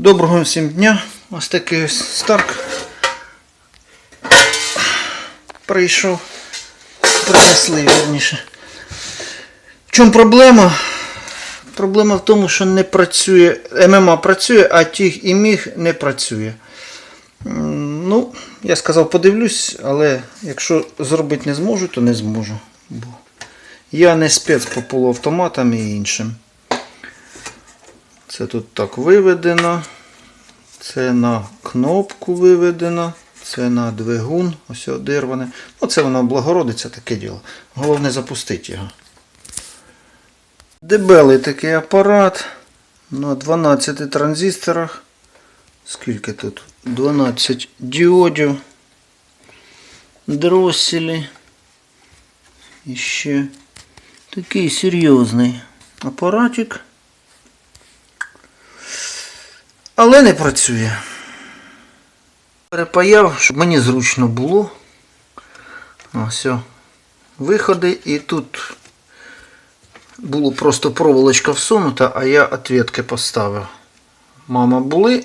Доброго всім дня. Ось такий ось Старк прийшов. Принесли, вірніше. В чому проблема? Проблема в тому, що не працює. ММА працює, а тіг і міг не працює. Ну, я сказав, подивлюсь, але якщо зробити не зможу, то не зможу. Бо я не спец по полуавтоматам і іншим. Це тут так виведено. Це на кнопку виведено. Це на двигун. Ось одирване. Ну, це воно облагородиться, таке діло. Головне запустити його. Дебелий такий апарат на 12 транзисторах. Скільки тут? 12 діодів. Дросселі. І ще такий серйозний апаратик. Але не працює. Перепаяв, щоб мені зручно було. Ось. Виходи і тут було просто проволочка всунута, а я ответки поставив. Мама були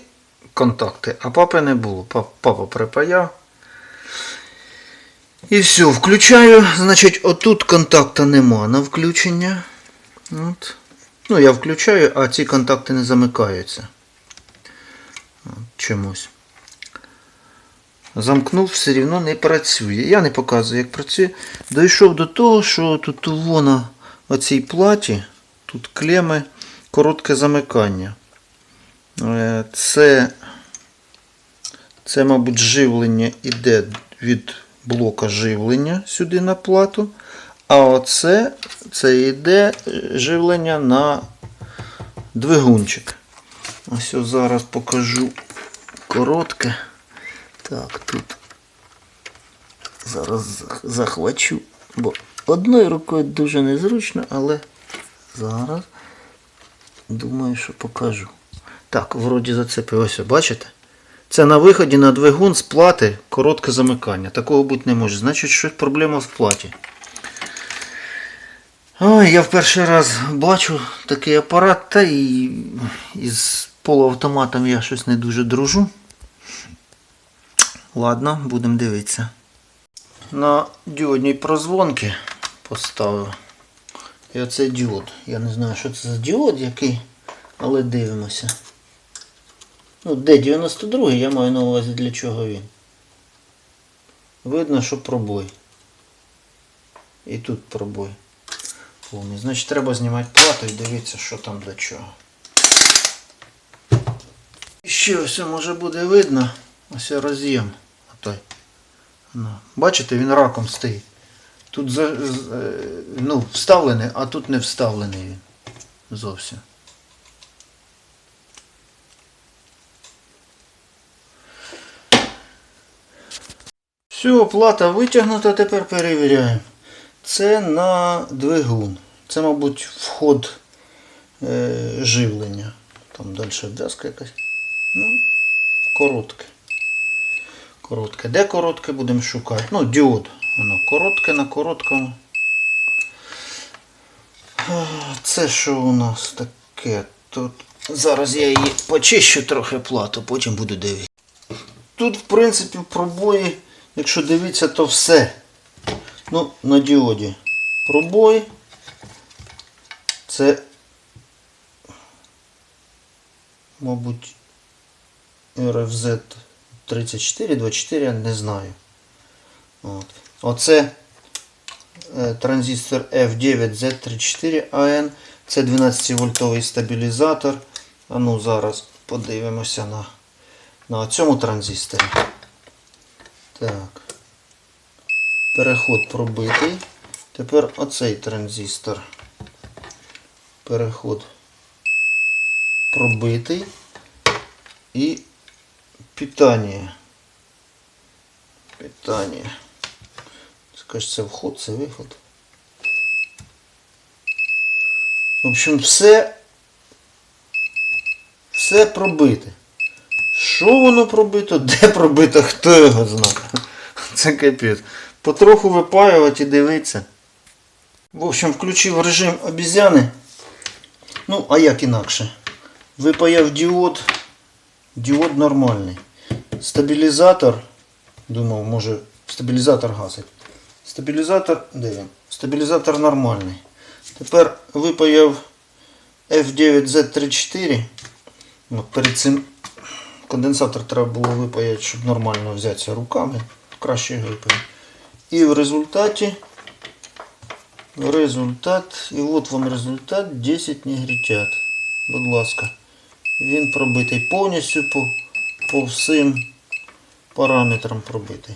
контакти, а папи не було. Пап- Папа припаяв. І все, включаю. Значить, отут контакта нема на включення. От. Ну, я включаю, а ці контакти не замикаються. Чомусь. Замкнув, все рівно не працює. Я не показую, як працює. Дійшов до того, що тут воно оцій платі, тут клеми, коротке замикання. Е, Це, це, мабуть, живлення іде від блока живлення сюди на плату. А оце це йде е, живлення на двигунчик. Ось зараз покажу коротке. Так, тут зараз захвачу, бо одною рукою дуже незручно, але зараз думаю, що покажу. Так, вроді зацепив. Ось, бачите? Це на виході на двигун з плати коротке замикання. Такого бути не може. Значить, щось проблема в платі. Ой, я в перший раз бачу такий апарат, та і із полуавтоматом я щось не дуже дружу. Ладно, будемо дивитися. На діодній прозвонки поставив. І оце діод. Я не знаю, що це за діод який, але дивимося. Ну, де 92 я маю на увазі для чого він. Видно, що пробой. І тут пробой. Значить, треба знімати плату і дивитися, що там до чого. Ще ось може буде видно. Ось роз'єм. Отой. Ну, бачите, він раком стоїть. Тут е, ну, вставлений, а тут не вставлений він. Зовсім. Все, плата витягнута, тепер перевіряємо. Це на двигун. Це, мабуть, вход е, живлення. Там далі в'язка якась. Ну, коротке. Коротке. Де коротке будемо шукати? Ну, діод. Воно коротке на короткому. Це що у нас таке? Тут зараз я її почищу трохи плату, потім буду дивитися. Тут, в принципі, пробої, якщо дивитися, то все. Ну, на діоді. Пробой. Це, мабуть, RFZ 34, 24, я не знаю. От. Оце е, транзистор F9Z34AN. Це 12-вольтовий стабілізатор. А ну зараз подивимося на, на цьому транзисторі. Так. Переход пробитий. Тепер оцей транзистор. Переход пробитий. І Питання. Скажеш, це вход, це виход. В общем, все. Все пробите. Що воно пробито, де пробито, хто його знає. Це капець. Потроху випаювати і дивитися. В общем, включив режим обізяни. Ну, а як інакше? Випаяв діод Діод нормальний. Стабілізатор, думав, може стабілізатор гасить. Стабілізатор, де він? Стабілізатор нормальний. Тепер випаяв F9Z34. Ну, перед цим конденсатор треба було випаяти, щоб нормально взятися руками. Краще випаяти. І в результаті результат, і от вам результат 10 негритят. Будь ласка. Він пробитий повністю по, по всім параметрам пробитий.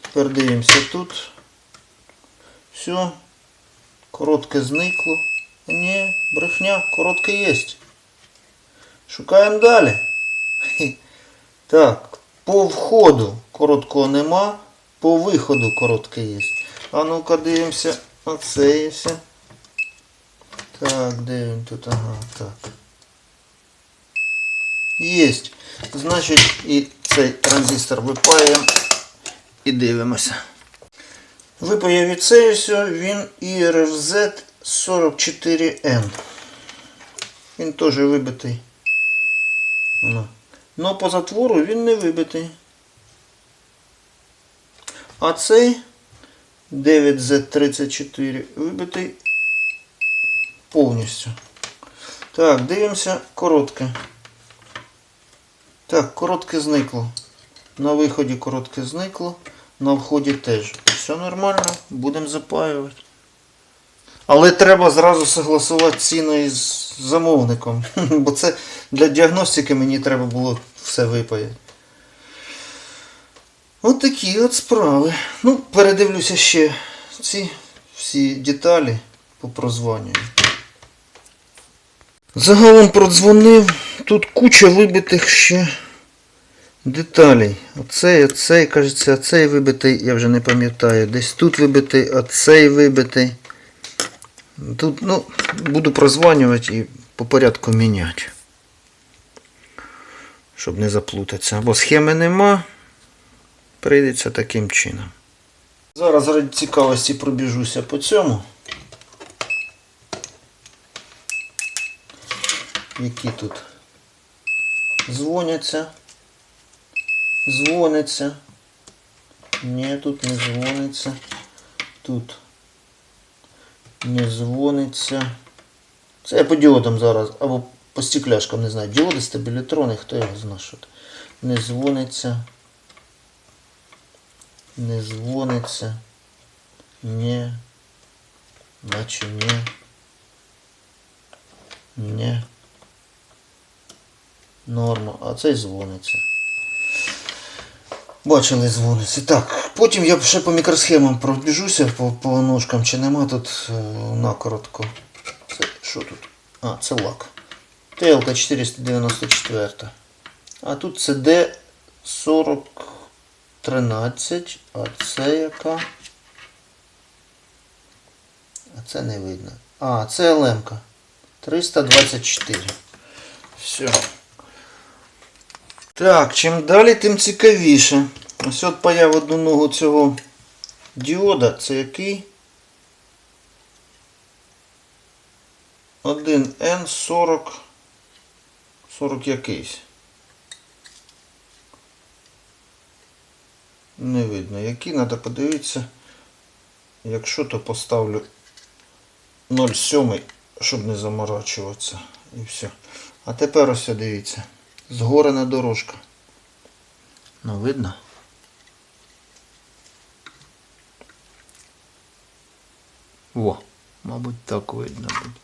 Тепер дивимося тут. Все. Коротке зникло. Ні, брехня, коротке є. Шукаємо далі. Так, по входу короткого нема, по виходу коротке є. А ну-ка дивимося. Оце є все. Так, він тут? Ага, так. Єсть. Значить, і цей транзистор випаємо і дивимося. Випаяв і це все, він IRZ 44N. Він теж вибитий. Ну. Но по затвору він не вибитий. А цей 9Z34 вибитий повністю. Так, дивимося коротке. Так, коротке зникло. На виході коротке зникло, на вході теж. Все нормально, будемо запаювати. Але треба зразу согласувати ціну із замовником. Бо це для діагностики мені треба було все випаяти. От такі от справи. Ну, передивлюся ще ці всі деталі по прозванню. Загалом продзвонив. Тут куча вибитих ще деталей. Оцей, оцей, кажеться, оцей вибитий, я вже не пам'ятаю. Десь тут вибитий, оцей вибитий. Тут, ну, буду прозванювати і по порядку міняти. Щоб не заплутатися. Або схеми нема, прийдеться таким чином. Зараз ради цікавості пробіжуся по цьому. Які тут дзвоняться. Дзвониться. Ні, тут не дзвониться. Тут не дзвониться. Це я по діодам зараз, або по стекляшкам, не знаю. Діоди, стабілітрони, хто його знає, що. Не дзвониться. Не дзвониться. Ні. Наче ні. Ні. Норма. А цей дзвониться. Бачили дзвониться. Так, потім я ще по мікросхемам пробіжуся по, по ножкам, чи нема тут е, накоротко. Це що тут? А, це лак. ТЛК 494. А тут CD 4013. А це яка? А це не видно. А, це ЛМК. 324. Все. Так, чим далі, тим цікавіше. Ось от паяв одну ногу цього діода. Це який? 1N40. 40 якийсь. Не видно. Який, треба подивитися. Якщо то поставлю 0,7, щоб не заморачуватися. І все. А тепер ось дивіться. Згорена дорожка. Ну, видно? Во, мабуть, так видно буде.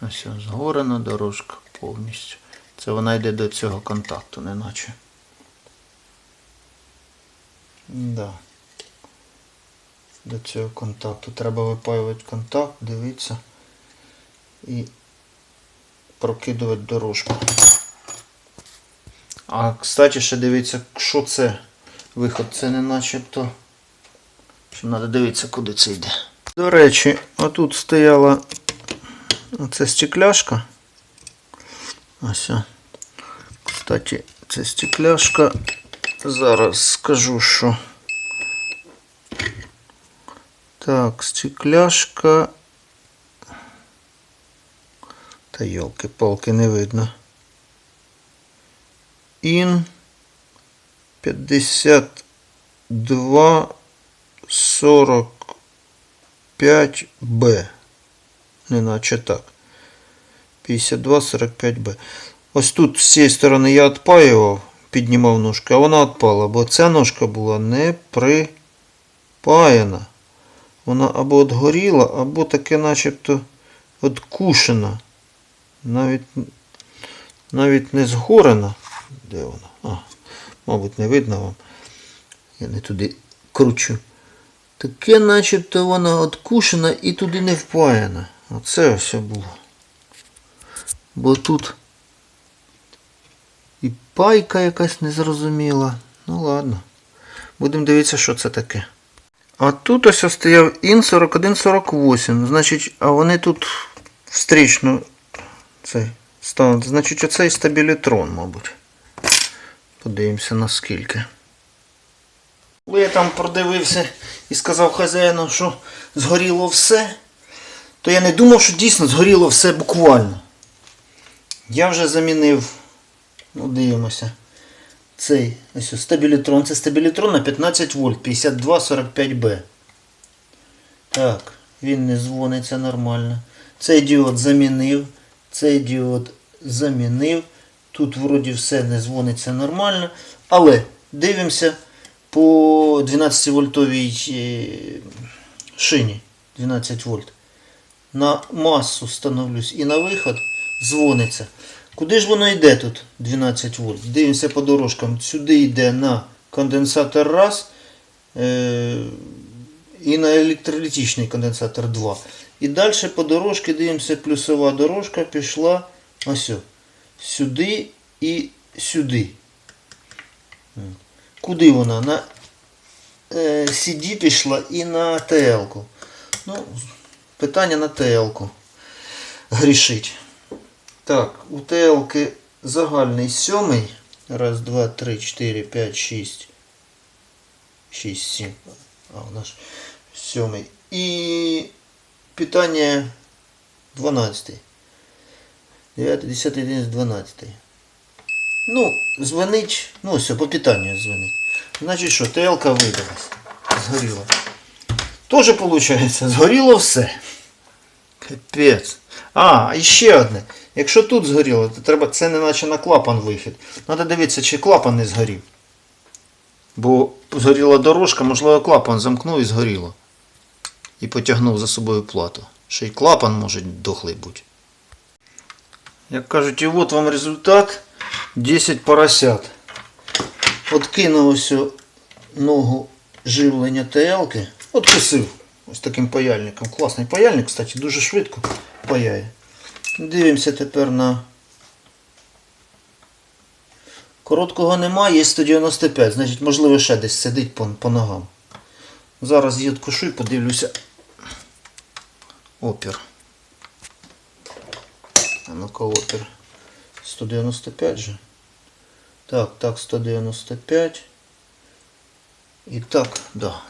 Ось ось, згорена дорожка повністю. Це вона йде до цього контакту, неначе. Да. До цього контакту. Треба випаювати контакт, дивитися і прокидувати дорожку. А, кстати, ще дивіться, що це виход. Це не начебто. Що треба дивитися, куди це йде. До речі, отут стояла оце стекляшка. Ось. Кстати, це стекляшка. Зараз скажу, що. Так, стекляшка. Та йолки-палки не видно. ін 52 45Б. Неначе так. 52-45Б. Ось тут з цієї сторони я відпаював, піднімав ножку, а вона відпала, бо ця ножка була не припаяна. Вона або отгоріла, або таке начебто откушена. Навіть, навіть не згорена. Де вона? А, мабуть, не видно вам. Я не туди кручу. Таке начебто вона откушена і туди не впаяна. Оце ось було. Бо тут і пайка якась незрозуміла. Ну ладно. Будемо дивитися, що це таке. А тут ось стояв ін 4148. Значить, а вони тут встрічно стануть. Значить, оцей стабілітрон, мабуть. Подивимося наскільки. Коли я там продивився і сказав хазяїну, що згоріло все, то я не думав, що дійсно згоріло все буквально. Я вже замінив, ну дивимося, цей ось стабілітрон. Це стабілітрон на 15 вольт 5245B. Так, він не дзвониться нормально. Цей діод замінив, цей діод замінив. Тут вроді все не дзвониться нормально. Але дивимося по 12 вольтовій е, шині. 12 вольт. На масу становлюсь і на виход дзвониться. Куди ж воно йде тут 12 вольт? Дивимося по дорожкам. Сюди йде на конденсатор раз е- і на електролітичний конденсатор 2. І далі по дорожці дивимося, плюсова дорожка пішла ось. Сюди і сюди. Куди вона? На е, CD пішла і на TL-ку. Ну, питання на TL-ку. Грішить. Так, у ТЛки загальний сьомий. Раз, два, три, чотири, п'ять, шість. Шість, сім. А, у нас сьомий. І питання 12. 9, 10, 11, 12. Ну, дзвонить. Ну, все, по питанню дзвонить. Значить що, ТЛК видалась. Згоріла. Тоже виходить, згоріло все. Капець. А, і ще одне. Якщо тут згоріло, то треба, це не наче на клапан вихід. Треба дивитися, чи клапан не згорів. Бо згоріла дорожка, можливо, клапан замкнув і згоріло. І потягнув за собою плату. Ще й клапан може дохлий бути. Як кажуть, і от вам результат 10 поросят. Откинув ось ногу живлення ТЛки. Откусив ось таким паяльником. Класний паяльник, кстати, дуже швидко паяє. Дивимося тепер на. Короткого немає, є 195, значить, можливо, ще десь сидить по, по ногам. Зараз її откушу і подивлюся. Опір. А ну-ка опір. 195 же. Так, так, 195. І так, да.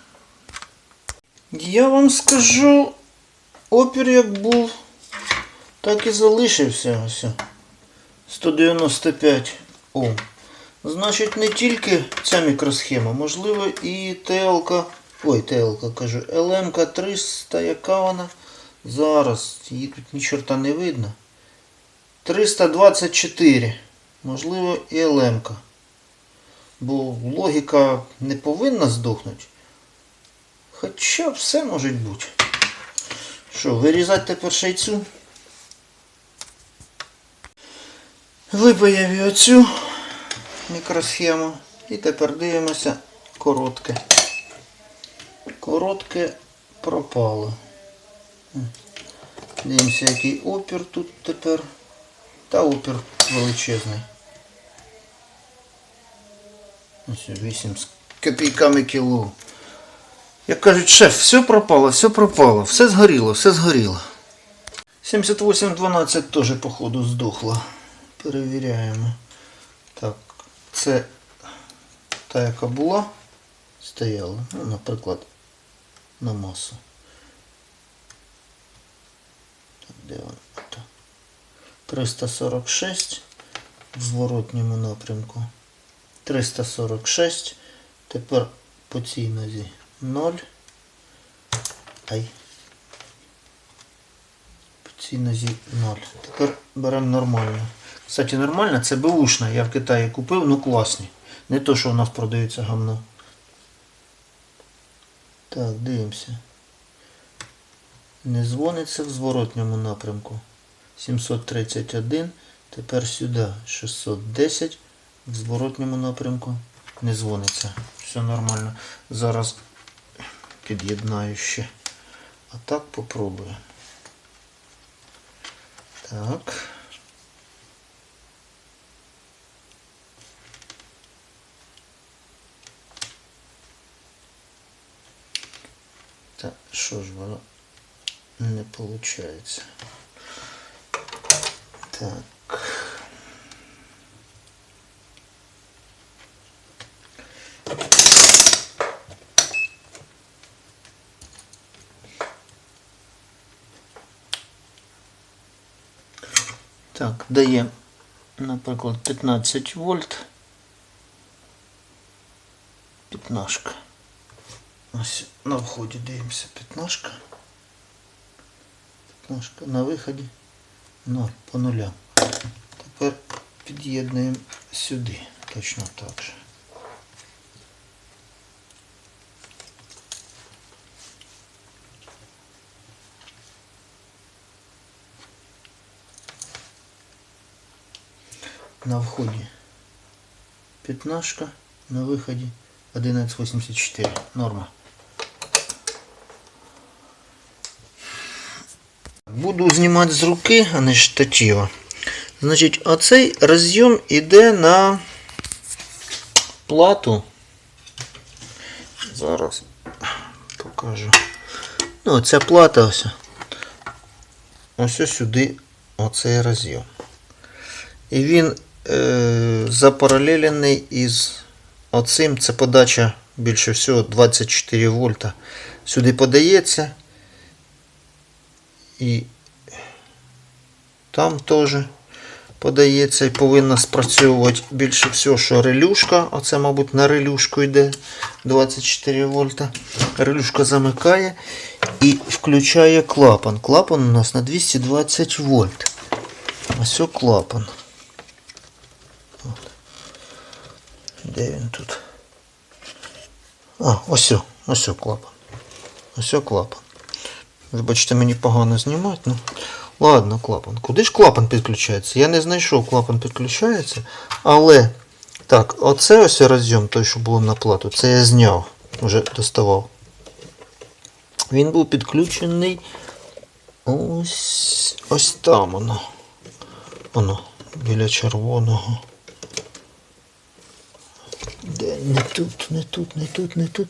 Я вам скажу, опір як був, так і залишився. Ось. 195 Ом. Значить, не тільки ця мікросхема, можливо і ТЛК, ой, ТЛК кажу, ЛМК 300, яка вона? Зараз, її тут ні чорта не видно. 324. Можливо, і ЛМК. Бо логіка не повинна здохнути. Хоча все може бути. Що, вирізати тепер ще й? Випаяв оцю мікросхему. І тепер дивимося коротке. Коротке пропало. Дивимося, який опір тут тепер. Та опір величезний. Ось 8 з копійками кіло. Як кажуть, шеф, все пропало, все пропало, все згоріло, все згоріло. 7812 теж, походу, здохло. Перевіряємо. Так, це та, яка була, стояла, ну, наприклад, на масу. Так, де вона? Так. 346 в зворотньому напрямку. 346. Тепер по цій нозі 0. Ай. По цій нозі 0. Тепер беремо нормально. Кстати, нормально, це беушна. Я в Китаї купив, ну класні. Не то, що у нас продається гамно. Так, дивимося. Не дзвониться в зворотньому напрямку. 731. Тепер сюди 610. В зворотньому напрямку не дзвониться. Все нормально. Зараз під'єднаю ще. А так попробую. Так. Та що ж воно не виходить. Так. Так, дає, наприклад, 15 вольт. П'ятнашка. Ось на вході дивимося п'ятнашка П'ятнашка на виході 0 по нулям. Тепер під'єднуємо сюди. Точно так же. На вході п'ятнашка, на виході 1184. Норма. Буду знімати з руки, а не з. Значить, оцей розйом іде на плату. Зараз покажу. Ну, ця плата ось. Ось сюди оцей розйом. І він е, запаралелений із оцим. Це подача більше всього 24 вольта. Сюди подається. І там теж подається і повинна спрацьовувати більше всього, що релюшка. Оце, мабуть, на релюшку йде 24 вольта. Релюшка замикає і включає клапан. Клапан у нас на 220 вольт. Ось клапан. Де він тут? А, ось ось клапан. Ось клапан. Вибачте, мені погано знімати. Ну, ладно, клапан. Куди ж клапан підключається? Я не знайшов, клапан підключається. Але, так, оце ось розйом, той, що було на плату, це я зняв, вже доставав. Він був підключений ось, ось там воно. Воно, біля червоного. Де? Не тут, не тут, не тут, не тут.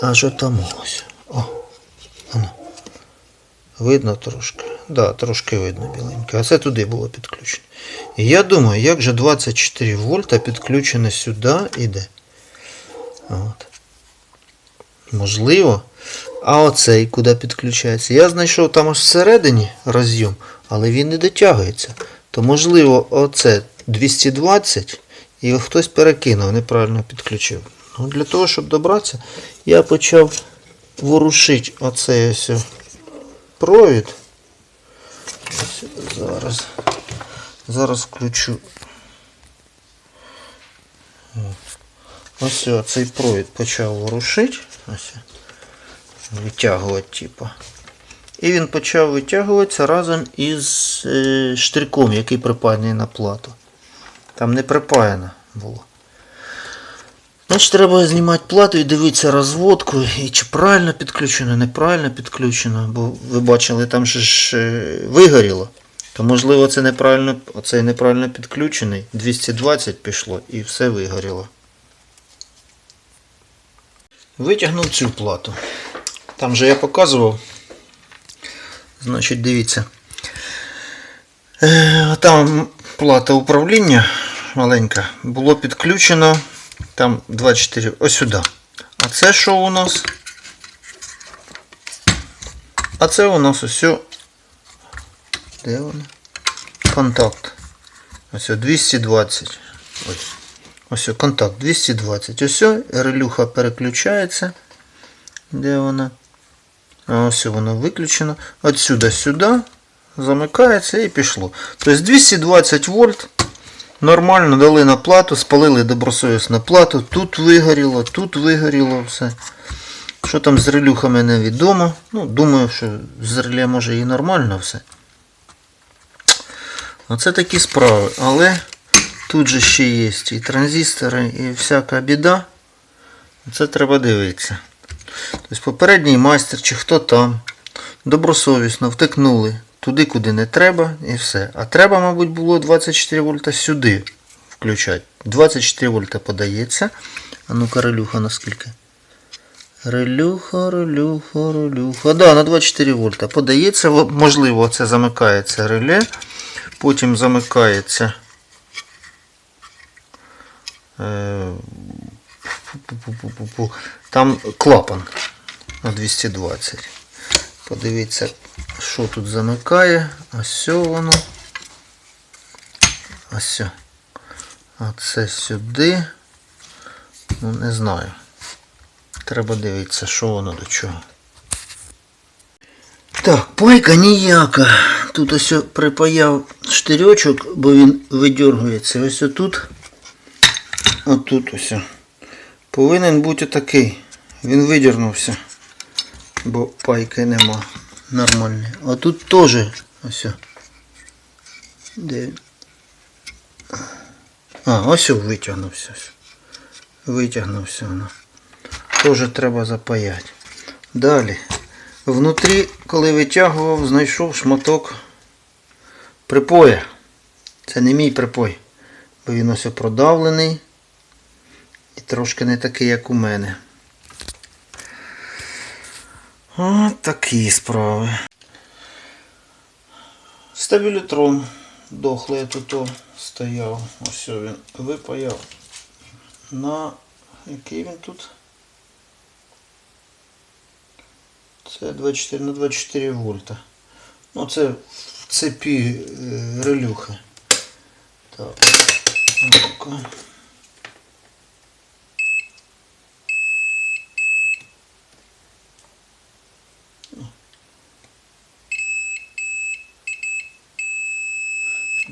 Аж отам ось. О, воно. Видно трошки. Да, трошки видно біленьке. А це туди було підключено. І я думаю, як же 24 вольта підключене сюди іде. От. Можливо. А оцей куди підключається? Я знайшов там аж всередині розйом, але він не дотягується. То можливо оце 220 і хтось перекинув, неправильно підключив. Ну, для того, щоб добратися, я почав ворушити оцей ось провід. Зараз. Зараз включу. Ось цей провід почав ворушити. Ось. Витягувати, типу. І він почав витягуватися разом із е, штриком, який припаяний на плату. Там не припаяно було. Значить, треба знімати плату і дивитися розводку, і чи правильно підключено, неправильно підключено, бо ви бачили, там же ж е, вигоріло. То можливо це неправильно, оцей неправильно підключений. 220 пішло і все вигоріло. Витягнув цю плату. Там же я показував. Значить, дивіться. Е, Там плата управління маленька. Було підключено. Там 24. Ось сюди. А це що у нас? А це у нас ось. Де воно? Контакт. Ось о, 220. Ось. Ось контакт 220. Ось релюха переключається. Де вона? Ось воно виключено. Отсюда сюди замикається і пішло. Тобто 220 вольт. Нормально дали на плату, спалили добросовісно плату. Тут вигоріло, тут вигоріло все. Що там з релюхами невідомо. Ну, думаю, що з реле може і нормально все. Оце такі справи. Але тут же ще є і транзистори, і всяка біда. Це треба дивитися. Тобто попередній майстер чи хто там добросовісно втикнули туди, куди не треба, і все. А треба, мабуть, було 24 вольта сюди включати. 24 вольта подається. А ну-ка, релюха наскільки? Релюха, релюха, релюха. Да, на 24 вольта подається. Можливо, це замикається реле. Потім замикається. е. Там клапан на 220. Подивіться, що тут замикає. Ось воно. Ось. А це сюди. Ну, не знаю. Треба дивитися, що воно до чого. Так, пайка ніяка. Тут ось припаяв штирьочок, бо він видергується. Ось тут. Отут ось. Повинен бути такий. Він видернувся. Бо пайки нема. Нормальний. А тут теж ось. Де? А, ось витягнувся. Витягнувся воно. Теж треба запаяти. Далі. Внутрі, коли витягував, знайшов шматок припоя. Це не мій припой, бо він ось продавлений і трошки не такий, як у мене. От такі справи. Стабілітрон дохлий тут стояв. Ось він випаяв. На який він тут? Це 24 на 24 вольта. Ну це в цепі е, релюхи. Так. Ну-ка.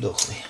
Дохлий.